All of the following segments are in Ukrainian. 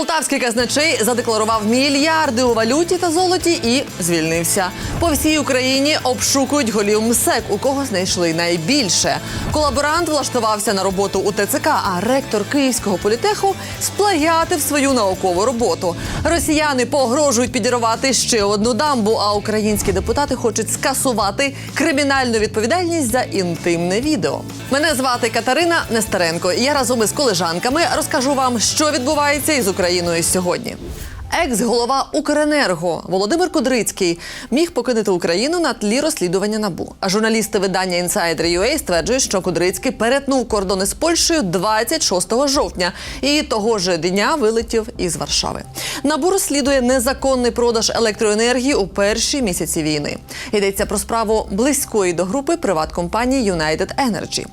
Полтавський казначей задекларував мільярди у валюті та золоті і звільнився. По всій Україні обшукують голів МСЕК, у кого знайшли найбільше. Колаборант влаштувався на роботу у ТЦК, а ректор Київського політеху сплагіатив свою наукову роботу. Росіяни погрожують підірвати ще одну дамбу, а українські депутати хочуть скасувати кримінальну відповідальність за інтимне відео. Мене звати Катерина Нестеренко. Я разом із колежанками розкажу вам, що відбувається із Україною сьогодні. Екс-голова Укренерго Володимир Кудрицький міг покинути Україну на тлі розслідування набу. А журналісти видання Insider.ua стверджують, що Кудрицький перетнув кордони з Польщею 26 жовтня і того ж дня вилетів із Варшави. Набу розслідує незаконний продаж електроенергії у перші місяці війни. Йдеться про справу близької до групи приваткомпанії United Energy.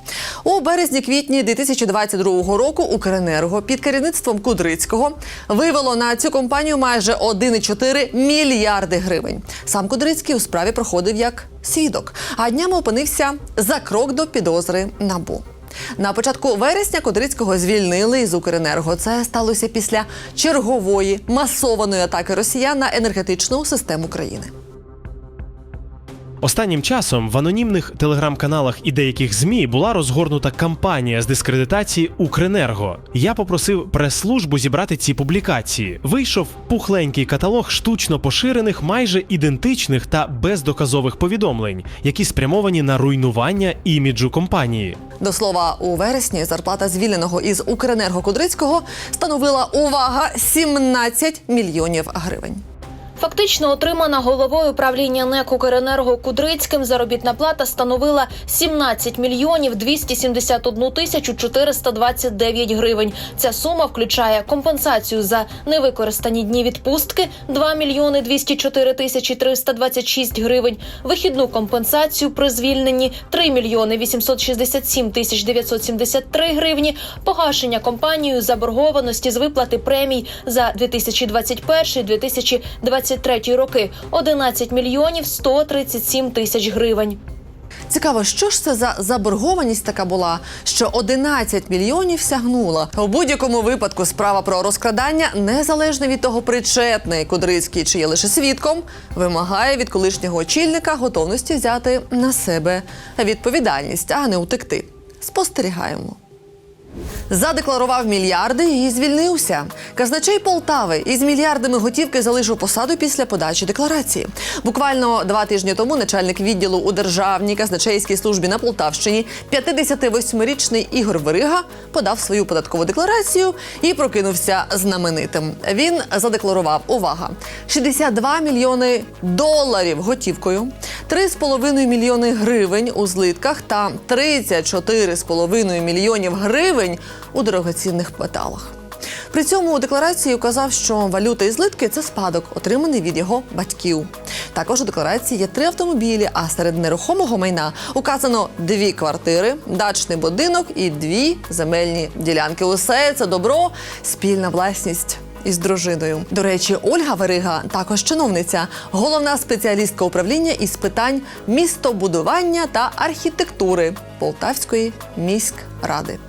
У березні-квітні 2022 року Укренерго під керівництвом Кудрицького вивело на цю компанію майже 1,4 мільярди гривень. Сам Кудрицький у справі проходив як свідок, а днями опинився за крок до підозри набу. На початку вересня Кудрицького звільнили із Укренерго. Це сталося після чергової масованої атаки росіян на енергетичну систему країни. Останнім часом в анонімних телеграм-каналах і деяких змі була розгорнута кампанія з дискредитації Укренерго. Я попросив прес-службу зібрати ці публікації. Вийшов пухленький каталог штучно поширених, майже ідентичних та бездоказових повідомлень, які спрямовані на руйнування іміджу компанії. До слова, у вересні зарплата звільненого із Укренерго Кудрицького становила увага 17 мільйонів гривень. Фактично отримана головою правління НЕК «Укренерго» Кудрицьким заробітна плата становила 17 мільйонів 271 тисячу 429 гривень. Ця сума включає компенсацію за невикористані дні відпустки 2 мільйони 204 тисячі 326 гривень, вихідну компенсацію при звільненні 3 мільйони 867 тисяч 973 гривні, погашення компанією заборгованості з виплати премій за 2021-2023 роки 11 мільйонів 137 тисяч гривень. Цікаво, що ж це за заборгованість така була, що 11 мільйонів сягнула. У будь-якому випадку справа про розкрадання, незалежно від того, причетний Кудрицький чи є лише свідком, вимагає від колишнього очільника готовності взяти на себе відповідальність, а не утекти. Спостерігаємо. Задекларував мільярди і звільнився. Казначей Полтави із мільярдами готівки залишив посаду після подачі декларації. Буквально два тижні тому начальник відділу у державній казначейській службі на Полтавщині, 58-річний Ігор Верига, подав свою податкову декларацію і прокинувся знаменитим. Він задекларував увага: 62 мільйони доларів готівкою, 3,5 мільйони гривень у злитках та 34,5 мільйонів гривень у дорогоцінних металах. При цьому у декларації указав, що валюта і злитки це спадок, отриманий від його батьків. Також у декларації є три автомобілі, а серед нерухомого майна указано дві квартири, дачний будинок і дві земельні ділянки. Усе це добро, спільна власність. Із дружиною. До речі, Ольга Верига, також чиновниця, головна спеціалістка управління із питань містобудування та архітектури Полтавської міськради.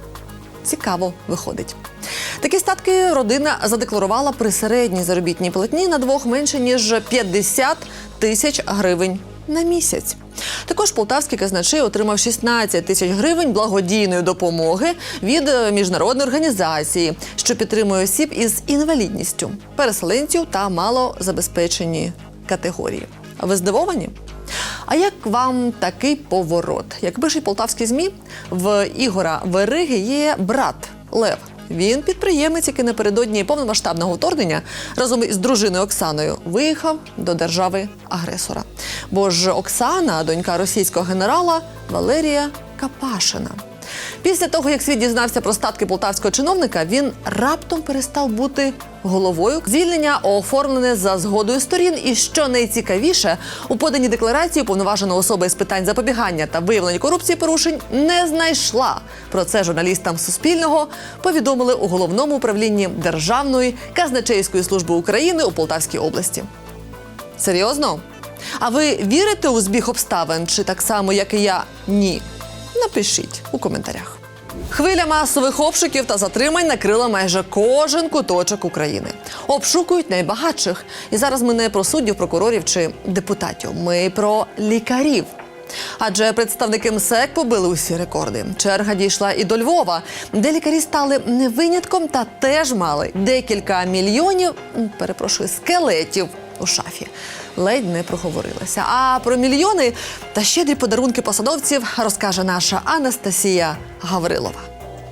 Цікаво виходить. Такі статки родина задекларувала при середній заробітній платні на двох менше ніж 50 тисяч гривень на місяць. Також полтавський казначей отримав 16 тисяч гривень благодійної допомоги від е, міжнародної організації, що підтримує осіб із інвалідністю, переселенців та малозабезпечені категорії. Ви здивовані? А як вам такий поворот? Як пишуть полтавські змі, в Ігора Вериги є брат Лев. Він підприємець, який напередодні повномасштабного вторгнення разом із дружиною Оксаною виїхав до держави агресора. Бо ж Оксана, донька російського генерала Валерія Капашина. Після того, як світ дізнався про статки полтавського чиновника, він раптом перестав бути головою. Звільнення оформлене за згодою сторін. І що найцікавіше, у поданій декларації повноважена особа з питань запобігання та виявлення корупції порушень не знайшла. Про це журналістам Суспільного повідомили у головному управлінні Державної казначейської служби України у Полтавській області. Серйозно? А ви вірите у збіг обставин? Чи так само, як і я? Ні? Напишіть у коментарях. Хвиля масових обшуків та затримань накрила майже кожен куточок України. Обшукують найбагатших. І зараз ми не про суддів, прокурорів чи депутатів. Ми про лікарів. Адже представники МСЕК побили усі рекорди. Черга дійшла і до Львова, де лікарі стали не винятком та теж мали декілька мільйонів, перепрошую, скелетів у шафі. Ледь не проговорилася. А про мільйони та щедрі подарунки посадовців розкаже наша Анастасія Гаврилова.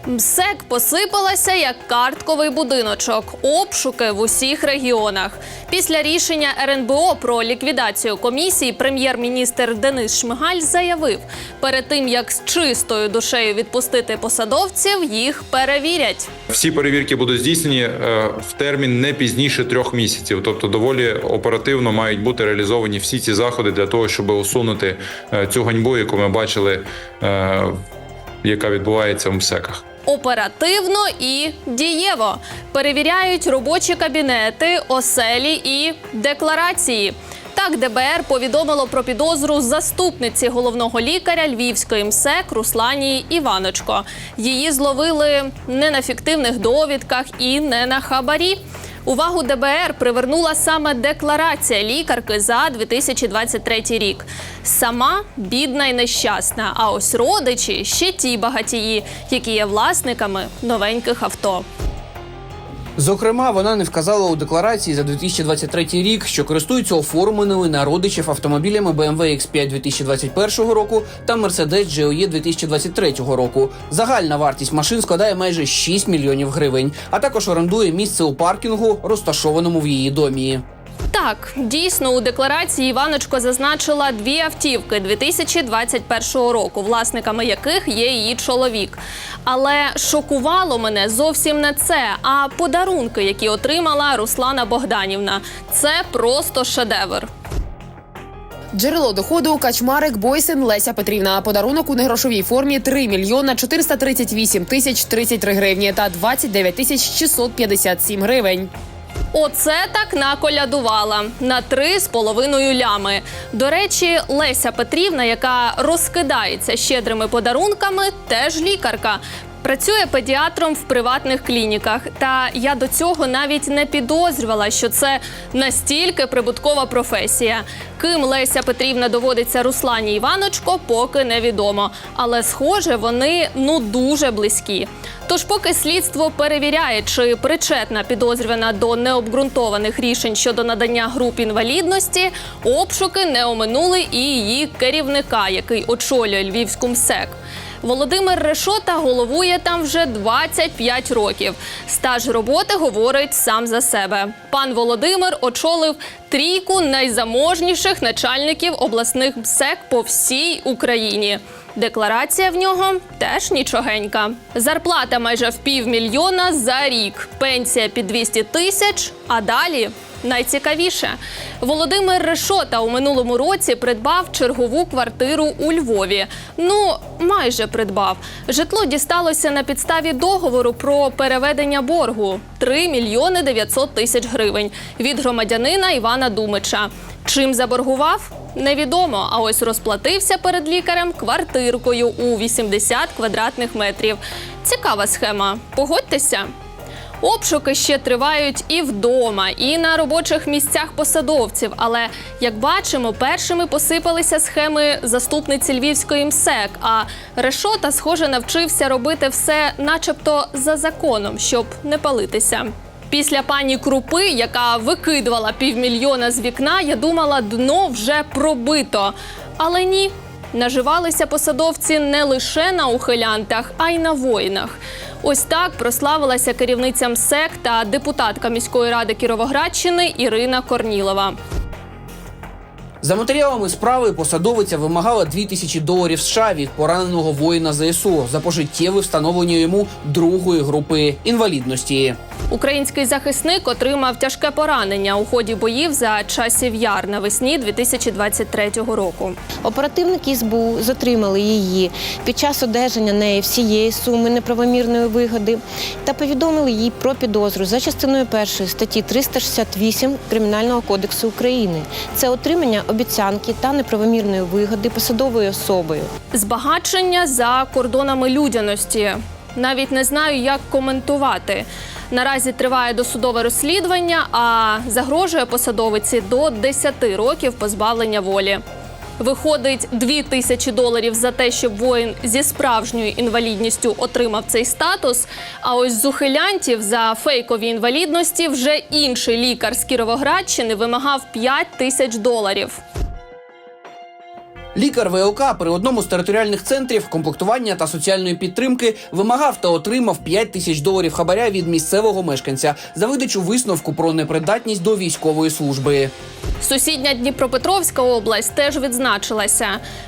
МСЕК посипалася як картковий будиночок, обшуки в усіх регіонах. Після рішення РНБО про ліквідацію комісії прем'єр-міністр Денис Шмигаль заявив, перед тим як з чистою душею відпустити посадовців, їх перевірять. Всі перевірки будуть здійснені е, в термін не пізніше трьох місяців, тобто доволі оперативно мають бути реалізовані всі ці заходи для того, щоб усунути е, цю ганьбу, яку ми бачили, е, яка відбувається в МСЕКах. Оперативно і дієво перевіряють робочі кабінети, оселі і декларації. Так, ДБР повідомило про підозру заступниці головного лікаря Львівської МСЕК Руслані Іваночко. Її зловили не на фіктивних довідках і не на хабарі. Увагу ДБР привернула саме декларація лікарки за 2023 рік. Сама бідна і нещасна. А ось родичі ще ті багатії, які є власниками новеньких авто. Зокрема, вона не вказала у декларації за 2023 рік, що користуються оформленими на родичів автомобілями BMW X5 2021 року та Mercedes GLE 2023 року. Загальна вартість машин складає майже 6 мільйонів гривень, а також орендує місце у паркінгу, розташованому в її домі. Так, дійсно у декларації Іваночко зазначила дві автівки 2021 року, власниками яких є її чоловік. Але шокувало мене зовсім не це, а подарунки, які отримала Руслана Богданівна. Це просто шедевр. Джерело доходу Качмарик Бойсен Леся Петрівна. Подарунок у негрошовій формі 3 мільйона 438 тисяч 33 гривні та 29 тисяч 657 гривень. Оце так наколядувала на три з половиною лями. До речі, Леся Петрівна, яка розкидається щедрими подарунками, теж лікарка. Працює педіатром в приватних клініках. Та я до цього навіть не підозрювала, що це настільки прибуткова професія. Ким Леся Петрівна доводиться Руслані Іваночко, поки невідомо. Але схоже, вони ну дуже близькі. Тож, поки слідство перевіряє, чи причетна підозрювана до необґрунтованих рішень щодо надання груп інвалідності, обшуки не оминули і її керівника, який очолює Львівську МСЕК. Володимир Решота головує там вже 25 років. Стаж роботи говорить сам за себе. Пан Володимир очолив трійку найзаможніших начальників обласних МСЕК по всій Україні. Декларація в нього теж нічогенька. Зарплата майже в півмільйона за рік. Пенсія під 200 тисяч. А далі найцікавіше. Володимир Решота у минулому році придбав чергову квартиру у Львові. Ну, майже придбав. Житло дісталося на підставі договору про переведення боргу 3 мільйони 900 тисяч гривень від громадянина Івана Думича. Чим заборгував? Невідомо, а ось розплатився перед лікарем квартиркою у 80 квадратних метрів. Цікава схема. Погодьтеся. Обшуки ще тривають і вдома, і на робочих місцях посадовців. Але як бачимо, першими посипалися схеми заступниці Львівської МСЕК. А Решота, схоже, навчився робити все, начебто, за законом, щоб не палитися. Після пані Крупи, яка викидувала півмільйона з вікна, я думала, дно вже пробито. Але ні. Наживалися посадовці не лише на ухилянтах, а й на воїнах. Ось так прославилася керівниця МСЕК та депутатка міської ради Кіровоградщини Ірина Корнілова. За матеріалами справи посадовиця вимагала 2000 доларів США від пораненого воїна ЗСУ за пожиттєве встановлення йому другої групи інвалідності. Український захисник отримав тяжке поранення у ході боїв за часів яр навесні 2023 року. Оперативники СБУ затримали її під час одержання неї всієї суми неправомірної вигоди та повідомили їй про підозру за частиною першої статті 368 Кримінального кодексу України. Це отримання обіцянки та неправомірної вигоди посадовою особою. Збагачення за кордонами людяності. Навіть не знаю, як коментувати. Наразі триває досудове розслідування, а загрожує посадовиці до 10 років позбавлення волі. Виходить 2 тисячі доларів за те, щоб воїн зі справжньою інвалідністю отримав цей статус. А ось з ухилянтів за фейкові інвалідності вже інший лікар з Кіровоградщини вимагав 5 тисяч доларів. Лікар ВЛК при одному з територіальних центрів комплектування та соціальної підтримки вимагав та отримав 5 тисяч доларів хабаря від місцевого мешканця за видачу висновку про непридатність до військової служби. Сусідня Дніпропетровська область теж відзначилася.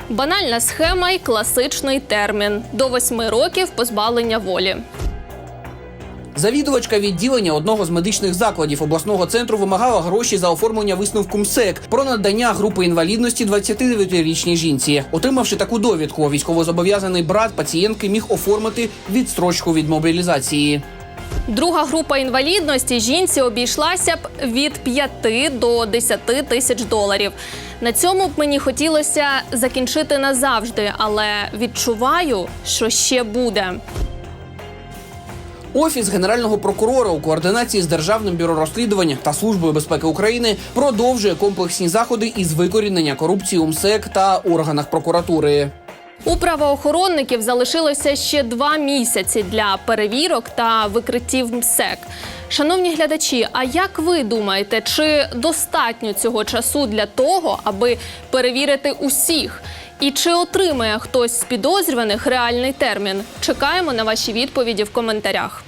Банальна схема і класичний термін до 8 років позбавлення волі. Завідувачка відділення одного з медичних закладів обласного центру вимагала гроші за оформлення висновку МСЕК про надання групи інвалідності 29-річній жінці. Отримавши таку довідку, військовозобов'язаний брат пацієнтки міг оформити відстрочку від мобілізації. Друга група інвалідності жінці обійшлася б від 5 до 10 тисяч доларів. На цьому б мені хотілося закінчити назавжди, але відчуваю, що ще буде. Офіс генерального прокурора у координації з державним бюро розслідувань та службою безпеки України продовжує комплексні заходи із викорінення корупції у МСЕК та органах прокуратури. У правоохоронників залишилося ще два місяці для перевірок та викриттів МСЕК. Шановні глядачі, а як ви думаєте, чи достатньо цього часу для того, аби перевірити усіх? І чи отримає хтось з підозрюваних реальний термін? Чекаємо на ваші відповіді в коментарях.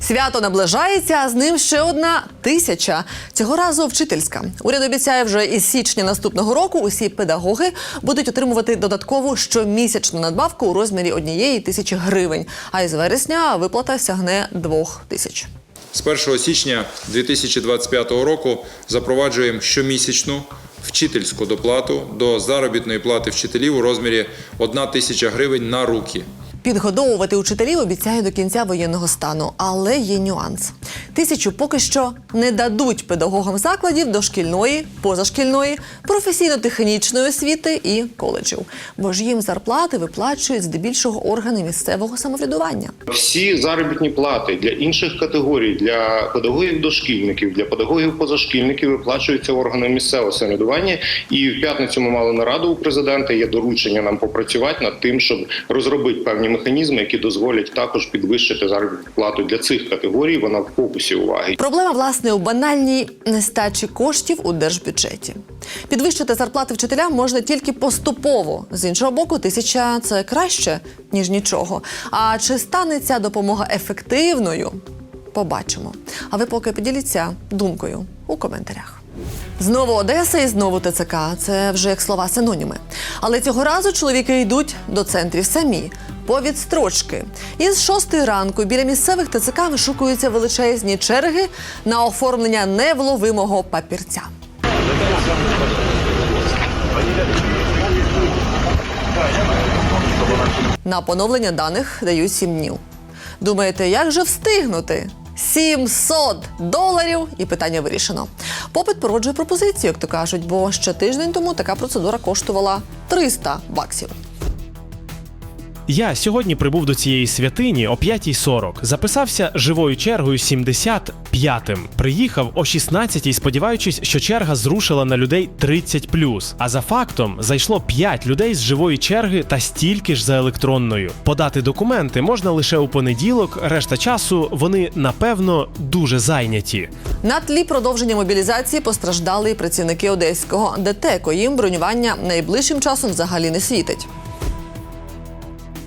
Свято наближається, а з ним ще одна тисяча. Цього разу вчительська. Уряд обіцяє вже із січня наступного року усі педагоги будуть отримувати додаткову щомісячну надбавку у розмірі однієї тисячі гривень. А із вересня виплата сягне двох тисяч. З 1 січня 2025 року запроваджуємо щомісячну вчительську доплату до заробітної плати вчителів у розмірі 1 тисяча гривень на руки. Підгодовувати учителів обіцяє до кінця воєнного стану, але є нюанс. Тисячу поки що не дадуть педагогам закладів дошкільної, позашкільної, професійно-технічної освіти і коледжів, бо ж їм зарплати виплачують здебільшого органи місцевого самоврядування. Всі заробітні плати для інших категорій, для педагогів дошкільників, для педагогів позашкільників виплачуються органами місцевого самоврядування. І в п'ятницю ми мали нараду у президента. Є доручення нам попрацювати над тим, щоб розробити певні механізми, які дозволять також підвищити заробітну плату для цих категорій. Вона в фокусі уваги. Проблема власне у банальній нестачі коштів у держбюджеті. Підвищити зарплати вчителям можна тільки поступово. З іншого боку, тисяча це краще ніж нічого. А чи стане ця допомога ефективною? Побачимо. А ви поки поділіться думкою у коментарях. Знову Одеса і знову ТЦК. Це вже як слова синоніми. Але цього разу чоловіки йдуть до центрів самі. По відстрочки. Із шостої ранку біля місцевих ТЦК вишукуються величезні черги на оформлення невловимого папірця. На поновлення даних дають 7 днів. Думаєте, як же встигнути? 700 доларів і питання вирішено. Попит породжує пропозицію, як то кажуть, бо ще тиждень тому така процедура коштувала 300 баксів. Я сьогодні прибув до цієї святині о 5.40. Записався живою чергою 75-м. Приїхав о 16-й, сподіваючись, що черга зрушила на людей 30+. А за фактом зайшло 5 людей з живої черги та стільки ж за електронною. Подати документи можна лише у понеділок, решта часу вони напевно дуже зайняті. На тлі продовження мобілізації постраждали і працівники одеського ДТЕКу. Їм бронювання найближчим часом взагалі не світить.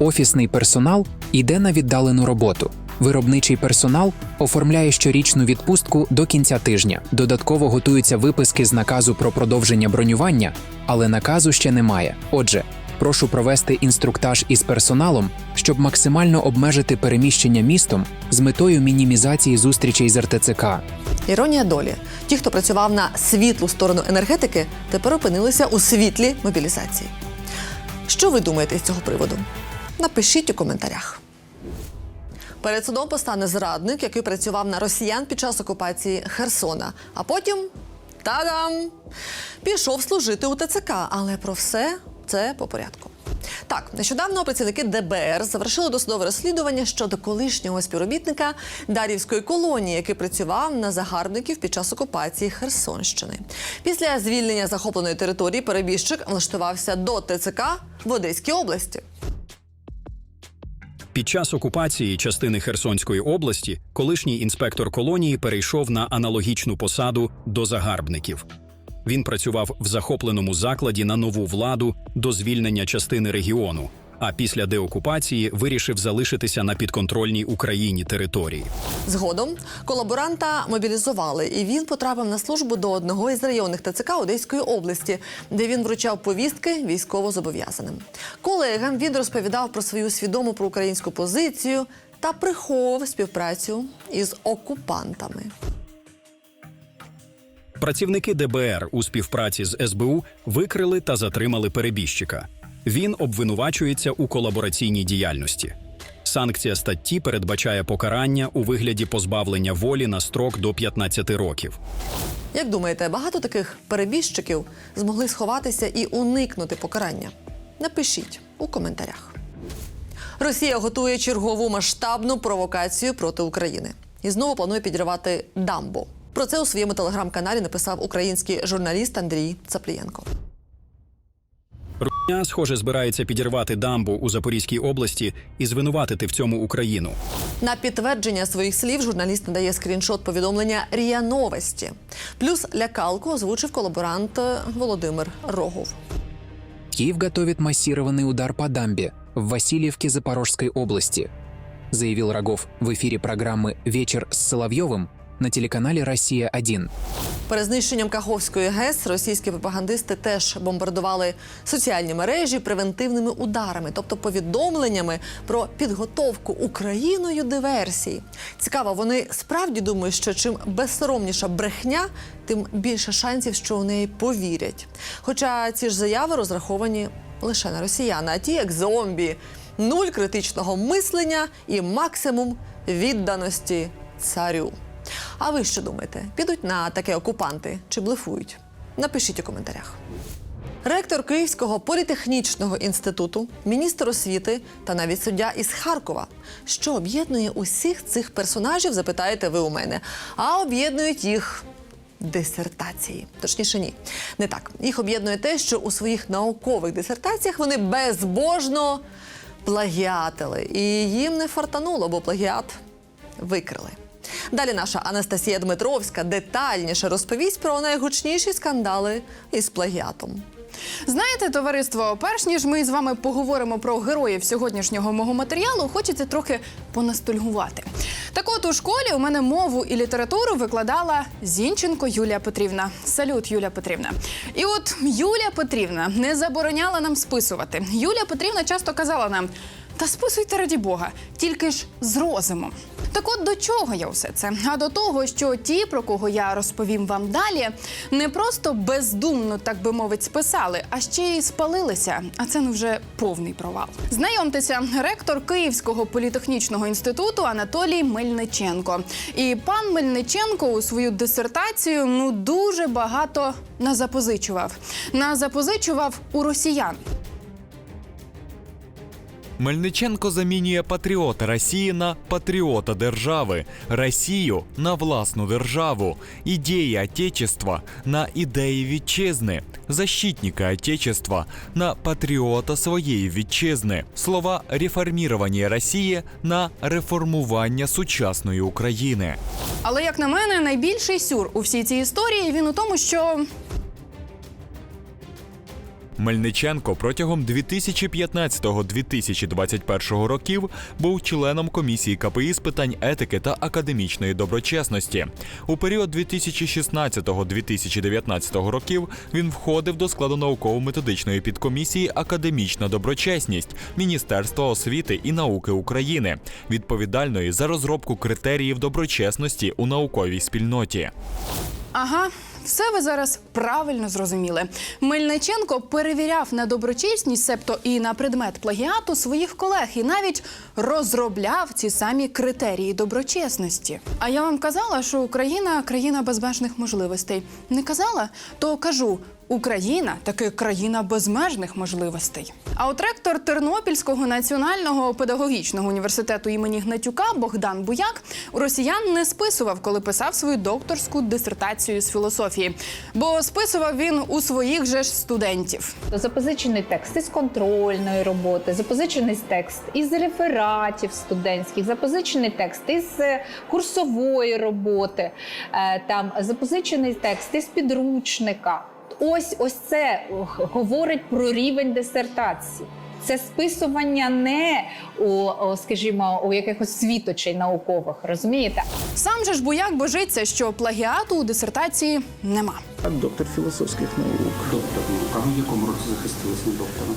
Офісний персонал йде на віддалену роботу. Виробничий персонал оформляє щорічну відпустку до кінця тижня. Додатково готуються виписки з наказу про продовження бронювання, але наказу ще немає. Отже, прошу провести інструктаж із персоналом, щоб максимально обмежити переміщення містом з метою мінімізації зустрічей з РТЦК. Іронія долі. Ті, хто працював на світлу сторону енергетики, тепер опинилися у світлі мобілізації. Що ви думаєте з цього приводу? Напишіть у коментарях. Перед судом постане зрадник, який працював на росіян під час окупації Херсона. А потім та-дам! Пішов служити у ТЦК, але про все це по порядку. Так, нещодавно працівники ДБР завершили досудове розслідування щодо колишнього співробітника Дарівської колонії, який працював на загарбників під час окупації Херсонщини. Після звільнення захопленої території перебіжчик влаштувався до ТЦК в Одеській області. Під час окупації частини Херсонської області колишній інспектор колонії перейшов на аналогічну посаду до загарбників. Він працював в захопленому закладі на нову владу до звільнення частини регіону, а після деокупації вирішив залишитися на підконтрольній Україні території. Згодом колаборанта мобілізували, і він потрапив на службу до одного із районних ТЦК Одеської області, де він вручав повістки військовозобов'язаним. Колегам він розповідав про свою свідому проукраїнську позицію та приховував співпрацю із окупантами. Працівники ДБР у співпраці з СБУ викрили та затримали перебіжчика. Він обвинувачується у колабораційній діяльності. Санкція статті передбачає покарання у вигляді позбавлення волі на строк до 15 років. Як думаєте, багато таких перебіжчиків змогли сховатися і уникнути покарання? Напишіть у коментарях. Росія готує чергову масштабну провокацію проти України і знову планує підірвати дамбу. Про це у своєму телеграм-каналі написав український журналіст Андрій Цаплієнко. Русня, схоже, збирається підірвати дамбу у Запорізькій області і звинуватити в цьому Україну. На підтвердження своїх слів журналіст надає скріншот повідомлення РІА Новості. Плюс лякалку озвучив колаборант е, Володимир Рогов. Киев готовит массированный удар по дамбе в Васильевке Запорожской области, заявил Рогов в эфире программы «Вечер с Соловьевым» на телеканале «Россия-1». Перед знищенням Каховської ГЕС російські пропагандисти теж бомбардували соціальні мережі превентивними ударами, тобто повідомленнями про підготовку Україною диверсій. Цікаво, вони справді думають, що чим безсоромніша брехня, тим більше шансів, що у неї повірять. Хоча ці ж заяви розраховані лише на росіян, а ті як зомбі, нуль критичного мислення і максимум відданості царю. А ви що думаєте? Підуть на таке окупанти чи блефують? Напишіть у коментарях. Ректор Київського політехнічного інституту, міністр освіти та навіть суддя із Харкова. Що об'єднує усіх цих персонажів, запитаєте ви у мене. А об'єднують їх дисертації. Точніше, ні, не так. Їх об'єднує те, що у своїх наукових дисертаціях вони безбожно плагіатили. І їм не фартануло, бо плагіат викрили. Далі наша Анастасія Дмитровська детальніше розповість про найгучніші скандали із плагіатом. Знаєте, товариство, перш ніж ми з вами поговоримо про героїв сьогоднішнього мого матеріалу, хочеться трохи понастульгувати. Так от у школі у мене мову і літературу викладала Зінченко Юлія Петрівна. Салют, Юлія Петрівна. І от Юлія Петрівна не забороняла нам списувати. Юлія Петрівна часто казала нам: та списуйте раді Бога, тільки ж з розумом. Так от до чого я все це? А до того, що ті, про кого я розповім вам далі, не просто бездумно, так би мовить, списали, а ще й спалилися. А це ну вже повний провал. Знайомтеся, ректор Київського політехнічного інституту Анатолій Мельниченко. І пан Мельниченко у свою дисертацію ну дуже багато назапозичував. Назапозичував у росіян. Мельниченко замінює патріота Росії на патріота держави, Росію на власну державу, ідеї Отечества на ідеї вітчизни, защитника Отечества на патріота своєї вітчизни, слова реформування Росії на реформування сучасної України. Але як на мене, найбільший сюр у всій цій історії він у тому, що Мельниченко протягом 2015-2021 років був членом комісії КПІ з питань етики та академічної доброчесності. У період 2016-2019 років він входив до складу науково-методичної підкомісії Академічна доброчесність Міністерства освіти і науки України, відповідальної за розробку критеріїв доброчесності у науковій спільноті. Ага, все ви зараз правильно зрозуміли. Мельниченко перевіряв на доброчесність, себто і на предмет плагіату своїх колег, і навіть розробляв ці самі критерії доброчесності. А я вам казала, що Україна країна безмежних можливостей. Не казала, то кажу. Україна таки країна безмежних можливостей. А от ректор Тернопільського національного педагогічного університету імені Гнатюка Богдан Буяк росіян не списував, коли писав свою докторську дисертацію з філософії, бо списував він у своїх же ж студентів. Запозичений текст із контрольної роботи, запозичений текст із рефератів студентських, запозичений текст із е, курсової роботи, е, там запозичений текст із підручника. Ось ось це говорить про рівень дисертації. Це списування не у, скажімо, у якихось світочей наукових, розумієте? Сам же ж Буяк божиться, що плагіату у дисертації нема. Доктор філософських наук. Доктор наук. А ви в якому році захистились на доктора?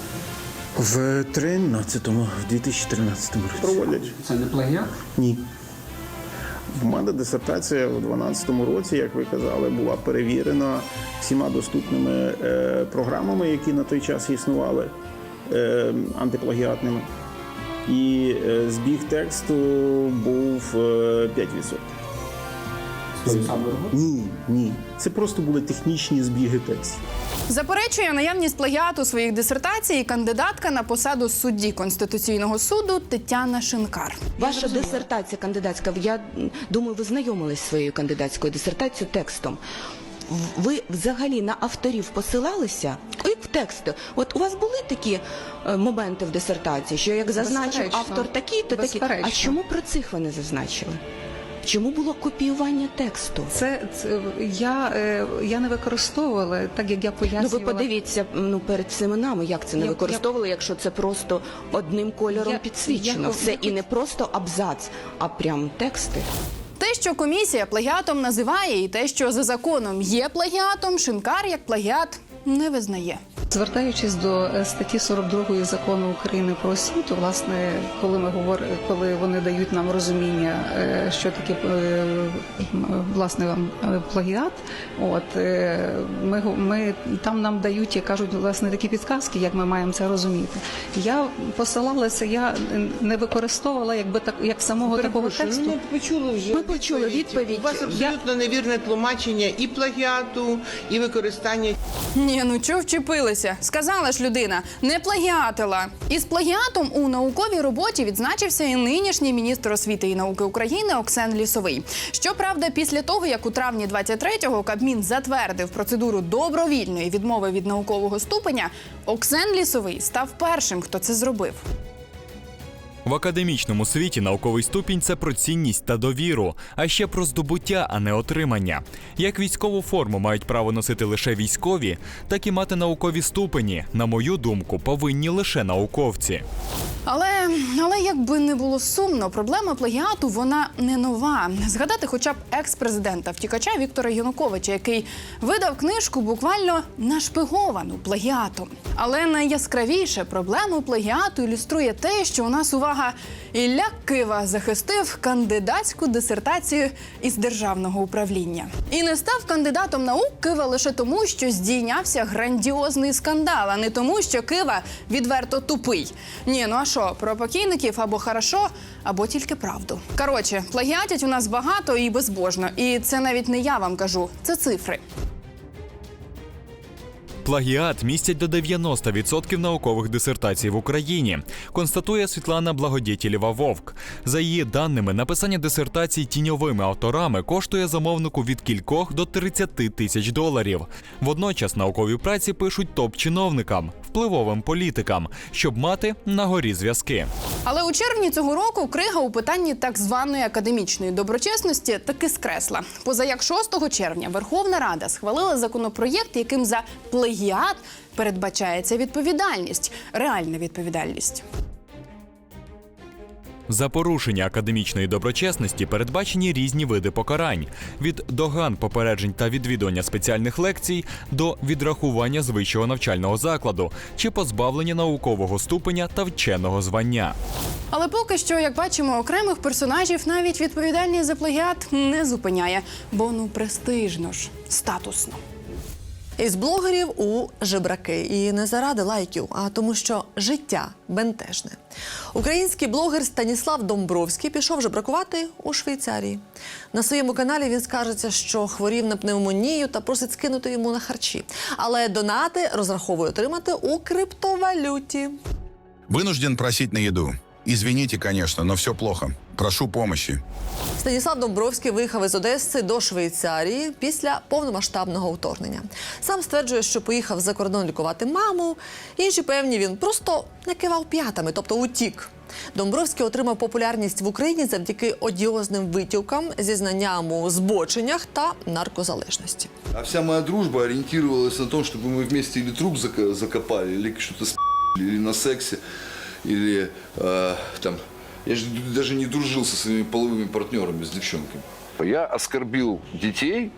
В 13-му, в 2013 році. Проводять. Це не плагіат? Ні. В мене дисертація в 12-му році, як ви казали, була перевірена всіма доступними е, програмами, які на той час існували е, антиплагіатними. І е, збіг тексту був е, 5%. Ні, ні. Це просто були технічні збіги текстів. Заперечує наявність плагіату своїх дисертацій кандидатка на посаду судді Конституційного суду Тетяна Шинкар. Ваша дисертація кандидатська, я думаю, ви знайомились зі своєю кандидатською дисертацією текстом. Ви взагалі на авторів посилалися? Як в тексті? От у вас були такі е, моменти в дисертації, що як зазначив Безперечно. автор такий, то такий. А чому про цих ви не зазначили? Чому було копіювання тексту? Це, це я, е, я не використовувала, так як я Ну ви подивіться ну перед всіми нами, як це не Я- використовували, якщо це просто одним кольором Я- підсвічено. я- Все я і не просто абзац, а прям тексти. Те, що комісія плагіатом називає, і те, що за законом є плагіатом, Шинкар як плагіат не визнає. Звертаючись до е, статті 42 закону України про освіту, власне, коли ми говоримо, коли вони дають нам розуміння, е, що таке е, власне вам плагіат, от ми, ми там нам дають і кажуть власне такі підказки, як ми маємо це розуміти. Я посилалася, я не використовувала якби так як самого такого тексту. Ну, ми почули вже Ми почули відповідь. У вас абсолютно невірне тлумачення і плагіату, і використання. Ні, ну чого вчепилися? Сказала ж людина, не плагіатила. Із плагіатом у науковій роботі відзначився і нинішній міністр освіти і науки України Оксен Лісовий. Щоправда, після того, як у травні 23-го Кабмін затвердив процедуру добровільної відмови від наукового ступеня, Оксен Лісовий став першим, хто це зробив. В академічному світі науковий ступінь це про цінність та довіру, а ще про здобуття, а не отримання. Як військову форму мають право носити лише військові, так і мати наукові ступені, на мою думку, повинні лише науковці. Але, але якби не було сумно, проблема плагіату вона не нова. Згадати хоча б екс-президента втікача Віктора Януковича, який видав книжку буквально нашпиговану плагіатом. Але найяскравіше проблему плагіату ілюструє те, що у нас увага Ілля Кива захистив кандидатську дисертацію із державного управління. І не став кандидатом наук Кива лише тому, що здійнявся грандіозний скандал, а не тому, що Кива відверто тупий. Ні, ну а що, про покійників або хорошо, або тільки правду. Коротше, плагіатять у нас багато і безбожно. І це навіть не я вам кажу, це цифри. Плагіат містять до 90% наукових дисертацій в Україні, констатує Світлана Благодітєлєва Вовк. За її даними, написання дисертацій тіньовими авторами коштує замовнику від кількох до 30 тисяч доларів. Водночас наукові праці пишуть топ-чиновникам, впливовим політикам, щоб мати на горі зв'язки. Але у червні цього року крига у питанні так званої академічної доброчесності таки скресла. Поза як 6 червня Верховна Рада схвалила законопроєкт, яким за плагіат передбачається відповідальність, реальна відповідальність. За порушення академічної доброчесності передбачені різні види покарань: від доган, попереджень та відвідування спеціальних лекцій до відрахування з вищого навчального закладу чи позбавлення наукового ступеня та вченого звання. Але поки що, як бачимо, окремих персонажів навіть відповідальність за плагіат не зупиняє, бо ну престижно ж, статусно. Із блогерів у жебраки і не заради лайків, а тому, що життя бентежне. Український блогер Станіслав Домбровський пішов жебракувати у Швейцарії. На своєму каналі він скажеться, що хворів на пневмонію та просить скинути йому на харчі. Але донати розраховує отримати у криптовалюті. Вынужден просить на еду. Извините, конечно, но все плохо. Прошу помощи. Станіслав Домбровський виїхав із Одеси до Швейцарії після повномасштабного вторгнення. Сам стверджує, що поїхав за кордон лікувати маму. Інші певні він просто не кивав п'ятами, тобто утік. Домбровський отримав популярність в Україні завдяки одіозним витівкам, зізнанням у збоченнях та наркозалежності. А вся моя дружба ориентировалась на том, чтобы мы вместе или труп зака- закопали, или что-то с или на сексе, или э, там. Я же даже не дружил со своими половыми партнерами, с девчонками. Я оскорбил детей,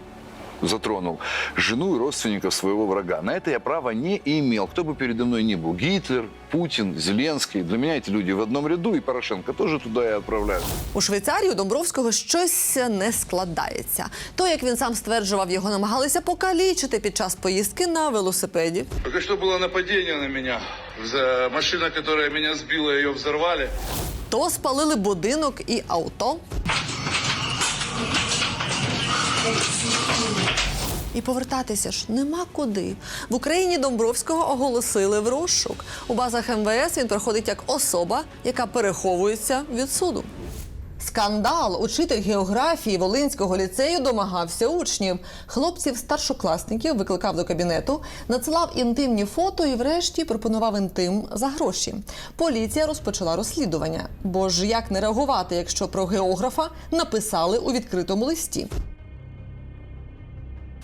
затронул жену и родственников своего врага. На это я права не имел. Кто бы передо мной ни был. Гитлер, Путин, Зеленский. Для меня эти люди в одном ряду, и Порошенко тоже туда я отправляю. У Швейцарії у Домбровського щось не складається. То, як він сам стверджував, його намагалися покалічити під час поїздки на велосипеді. Только что было нападение на меня. За- Машина, которая меня сбила, ее взорвали. То спалили будинок і авто. І повертатися ж нема куди. В Україні Домбровського оголосили в розшук. У базах МВС він проходить як особа, яка переховується від суду. Скандал. Учитель географії Волинського ліцею домагався учнів. Хлопців старшокласників викликав до кабінету, надсилав інтимні фото і, врешті, пропонував інтим за гроші. Поліція розпочала розслідування. Бо ж як не реагувати, якщо про географа написали у відкритому листі?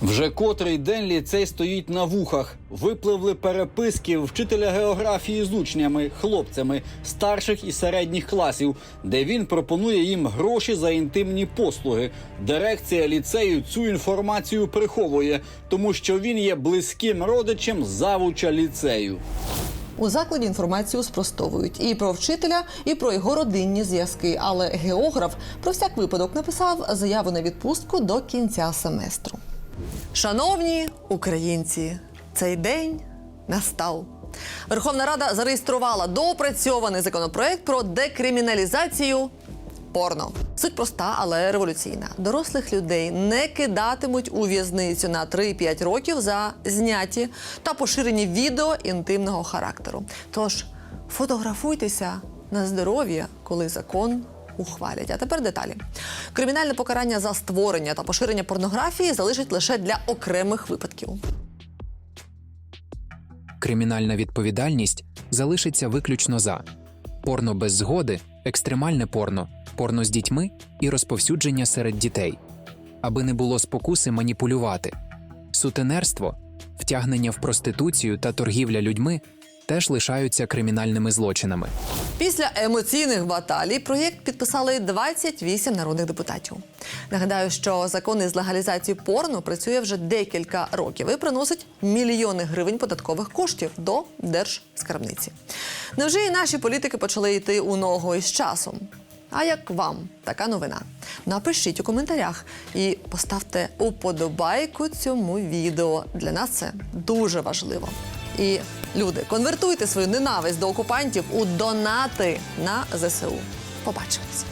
Вже котрий день ліцей стоїть на вухах. Випливли переписки вчителя географії з учнями, хлопцями старших і середніх класів, де він пропонує їм гроші за інтимні послуги. Дирекція ліцею цю інформацію приховує, тому що він є близьким родичем завуча ліцею. У закладі інформацію спростовують і про вчителя, і про його родинні зв'язки. Але географ про всяк випадок написав заяву на відпустку до кінця семестру. Шановні українці, цей день настав. Верховна Рада зареєструвала доопрацьований законопроект про декриміналізацію порно. Суть проста, але революційна. Дорослих людей не кидатимуть у в'язницю на 3-5 років за зняті та поширені відео інтимного характеру. Тож фотографуйтеся на здоров'я, коли закон ухвалять. А тепер деталі. Кримінальне покарання за створення та поширення порнографії залишить лише для окремих випадків. Кримінальна відповідальність залишиться виключно за порно без згоди, екстремальне порно, порно з дітьми і розповсюдження серед дітей, аби не було спокуси маніпулювати, сутенерство, втягнення в проституцію та торгівля людьми теж лишаються кримінальними злочинами. Після емоційних баталій проєкт підписали 28 народних депутатів. Нагадаю, що закон із легалізації порно працює вже декілька років і приносить мільйони гривень податкових коштів до держскарбниці. Невже і наші політики почали йти у ногу із часом? А як вам така новина? Напишіть у коментарях і поставте уподобайку цьому відео. Для нас це дуже важливо. І люди, конвертуйте свою ненависть до окупантів у донати на ЗСУ. Побачимось.